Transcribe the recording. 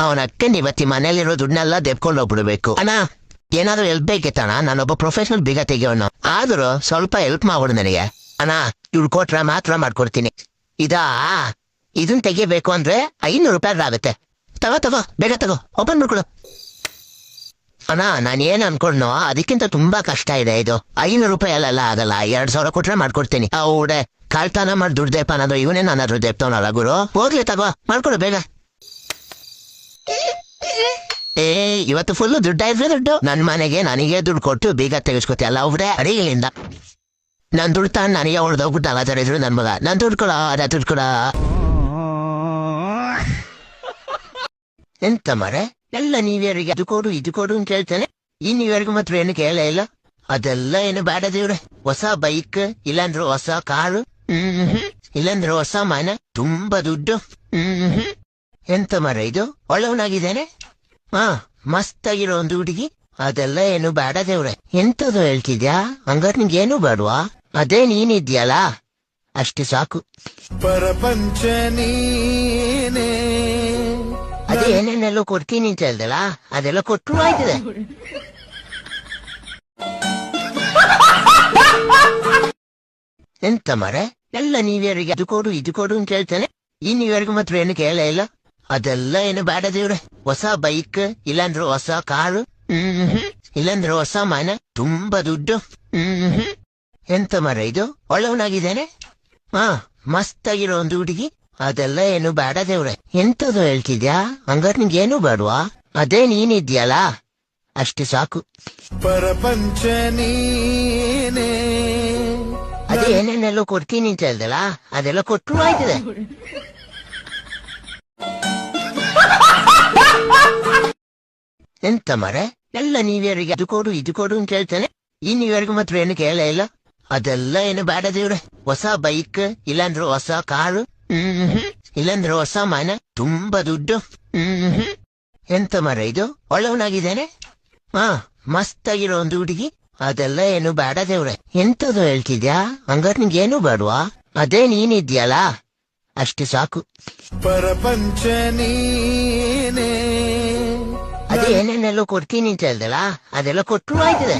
ಅವನ ಅಕ್ಕನ್ ಇವತ್ತಿ ಮನೇಲಿರೋ ದುಡ್ಡನ್ನೆಲ್ಲ ದೆಬ್ಕೊಂಡು ಹೋಗ್ಬಿಡ್ಬೇಕು. ಅಣ್ಣ, ಏನಾದ್ರೂ ಹೆಲ್ಪ್ ಬೇಕಿತ್ತಣ್ಣ? ನಾನೊಬ್ಬ ಪ್ರೊಫೆಷನಲ್ ಬೀಗ ತೆಗಿಯೋನು. ಆದರೂ ಸ್ವಲ್ಪ ಹೆಲ್ಪ್ ಮಾಡ್ಬಿಡು ನನಗೆ. ಅಣ್ಣ ಇವ್ರು ಕೊಟ್ರೆ ಮಾತ್ರ ಮಾಡ್ಕೊಡ್ತೀನಿ. ಇದಾ? ಇದನ್ ತೆಗಿಬೇಕು ಅಂದ್ರೆ ಐನೂರು ರೂಪಾಯಿ ಆಗುತ್ತೆ. ತಗೋ ತಗೋ, ಬೇಗ ತಗೋ. ಓಪನ್ ಮಾಡ್ಕೊಡು. ಅಣ್ಣ ನಾನು ಏನ್ ಅದಕ್ಕಿಂತ ತುಂಬಾ ಕಷ್ಟ ಇದೆ ಇದು. ಐನೂರು ರೂಪಾಯಿ ಅಲ್ಲೆಲ್ಲ ಆಗಲ್ಲ. ಎರಡ್ ಸಾವಿರ ಕೊಟ್ರೆ ಮಾಡ್ಕೊಡ್ತೀನಿ. ಅವ್ಡೆ ಕಾಳ್ತಾನ ಮಾಡಿ ದುಡ್ದೇಪ ಅನ್ನೋದು ಇವನೇ ನಾನು ಹತ್ರ ದೇಪ್ತವನಲ್ಲ ಗುರು. ಹೋಗ್ಲಿ ತಗೋ, ಮಾಡ್ಕೊಡು ಬೇಗ. ಏ, ಇವತ್ತು ಫುಲ್ ದುಡ್ಡ ದುಡ್ಡು? ನನ್ನ ಮನೆಗೆ ನನಗೆ ದುಡ್ಡು ಕೊಟ್ಟು ಬೀಗ ತೆಗೆಸ್ಕೊತಿ ಅಲ್ಲ ಅವ್ರೆ? ಅಡಿಗೆಯಿಂದ. ನನ್ ದುಡ್ಡು ತಾನು ನನಗೆ ಹೊಡೆದೋಗ್ಬಿಟ್ಟು ಅಲ್ಲ ತಡೆದ್ರು ನನ್ ಮಗ. ನನ್ ದುಡ್ಡು ಕೊಡ ನಾ ದುಡ್ಡು ಕೊಡ. ಎಂತ ಮರೆ? ಎಲ್ಲ ನೀವ್ಯಾರಿಗೆ ಅದು ಕೊಡು, ಇದು ಕೊಡು ಅಂತ ಹೇಳ್ತಾನೆ. ಇನ್ನು ನೀವ್ಯಾರಿಗೂ ಮಾತ್ರ ಏನು ಕೇಳೇ ಇಲ್ಲ. ಅದೆಲ್ಲ ಏನು ಬೇಡ ದೇವ್ರೆ. ಹೊಸ ಬೈಕ್ ಇಲ್ಲಾಂದ್ರೆ ಹೊಸ ಕಾರು ಹ್ಮ್ ಇಲ್ಲಾಂದ್ರೆ ಹೊಸ ಮನೆ ತುಂಬಾ ದುಡ್ಡು. ಹ್ಮ್ ಎಂತ ಮರ ಇದು? ಒಳ್ಳವನಾಗಿದ್ದಾನೆ? ಹಾ ಮಸ್ತ್ ಆಗಿರೋ ಒಂದು ಹುಡುಗಿ. ಅದೆಲ್ಲ ಏನು ಬೇಡ ದೇವ್ರೆ. ಎಂತದು ಹೇಳ್ತಿದ್ಯಾ? ಹಂಗಾರ್ ನಿಂಗೆ ಏನು ಬೇಡವಾ? ಅದೇ ನೀನಿದ್ಯಲ್ಲ? ಅಷ್ಟು ಸಾಕು. ಪರಪಂಚ ನೀನೇ. ಅದೇ ಏನೇನೆಲ್ಲ ಕೊಡ್ತೀನಿ ಅಂತ ಹೇಳ್ದಲ್ಲ? ಅದೆಲ್ಲ ಕೊಟ್ಟರು ಆಯ್ತದೆ. ಎಂತ ಮರೆ? ಎಲ್ಲ ನೀವ್ಯಾರಿಗೆ ಅದು ಕೊಡು ಇದು ಕೊಡು ಅಂತ ಹೇಳ್ತಾನೆ. ಈ ನೀವ್ಯಾರಿಗೂ ಮಾತ್ರ ಏನು ಕೇಳೇ ಇಲ್ಲ. ಅದೆಲ್ಲ ಏನು ಬೇಡ ದೇವ್ರೆ. ಹೊಸ ಬೈಕ್, ಇಲ್ಲಾಂದ್ರೆ ಹೊಸ ಕಾರು, ಹ್ಮ್ ಇಲ್ಲಾಂದ್ರೆ ಹೊಸ ಮನ, ತುಂಬಾ ದುಡ್ಡು, ಹ್ಮ್ ಎಂತ ಮರ ಇದು? ಒಳ್ಳವನಾಗಿದ್ದೇನೆ? ಹಾ ಮಸ್ತ್ ಆಗಿರೋ ಒಂದು ಹುಡುಗಿ. ಅದೆಲ್ಲ ಏನು ಬೇಡ ದೇವ್ರೆ. ಎಂತದು ಹೇಳ್ತಿದ್ಯಾ? ಹಂಗಾರ್ ನಿಂಗೆ ಏನು ಬೇಡವಾ? ಅದೇ ನೀನಿದ್ಯಲ್ಲ? ಅಷ್ಟು ಸಾಕು. ಪರಪಂಚ ಅದೇ ಏನೇನೆಲ್ಲೋ ಕೊಡ್ತೀನಿ ಅಂತ ಹೇಳ್ದಲ್ಲ ಅದೆಲ್ಲ ಕೊಟ್ಟರು ಆಯ್ತದೆ. ಎಂತ ಮರೆ? ಎಲ್ಲ ನೀವ್ಯಾರಿಗೆ ಅದು ಕೊಡು ಇದು ಕೊಡು ಅಂತ ಹೇಳ್ತಾನೆ. ಈ ನೀವ್ಯಾರಿಗೂ ಮಾತ್ರ ಏನು ಕೇಳೇ ಇಲ್ಲ. ಅದೆಲ್ಲ ಏನು ಬೇಡ ದೇವ್ರೆ. ಹೊಸ ಬೈಕ್ ಇಲ್ಲಾಂದ್ರೆ ಹೊಸ ಕಾರು ಹ್ಮ್ ಇಲ್ಲಾಂದ್ರೆ ಹೊಸ ಮನೆ ತುಂಬಾ ದುಡ್ಡು ಹ್ಮ್ ಎಂತ ಮರ ಇದು? ಒಳ್ಳವನಾಗಿದ್ದೇನೆ? ಹಾ ಮಸ್ತ್ ಆಗಿರೋ ಒಂದು ಹುಡುಗಿ. ಅದೆಲ್ಲ ಏನು ಬೇಡ ದೇವ್ರೆ. ಎಂತದು ಹೇಳ್ತಿದ್ಯಾ? ಹಂಗಾರ್ ನಿಂಗೇನು ಏನು ಬೇಡವಾ? ಅದೇ ನೀನಿದ್ಯಲ್ಲ? ಅಷ್ಟು ಸಾಕು. ಪರಪಂಚ ನೀನೇ. ಅದೇ ಏನೇನೆಲ್ಲೋ ಕೊಡ್ತೀನಿ ಅಂತ ಹೇಳ್ದಲ್ಲ? ಅದೆಲ್ಲ ಕೊಟ್ಟರು ಆಯ್ತದೆ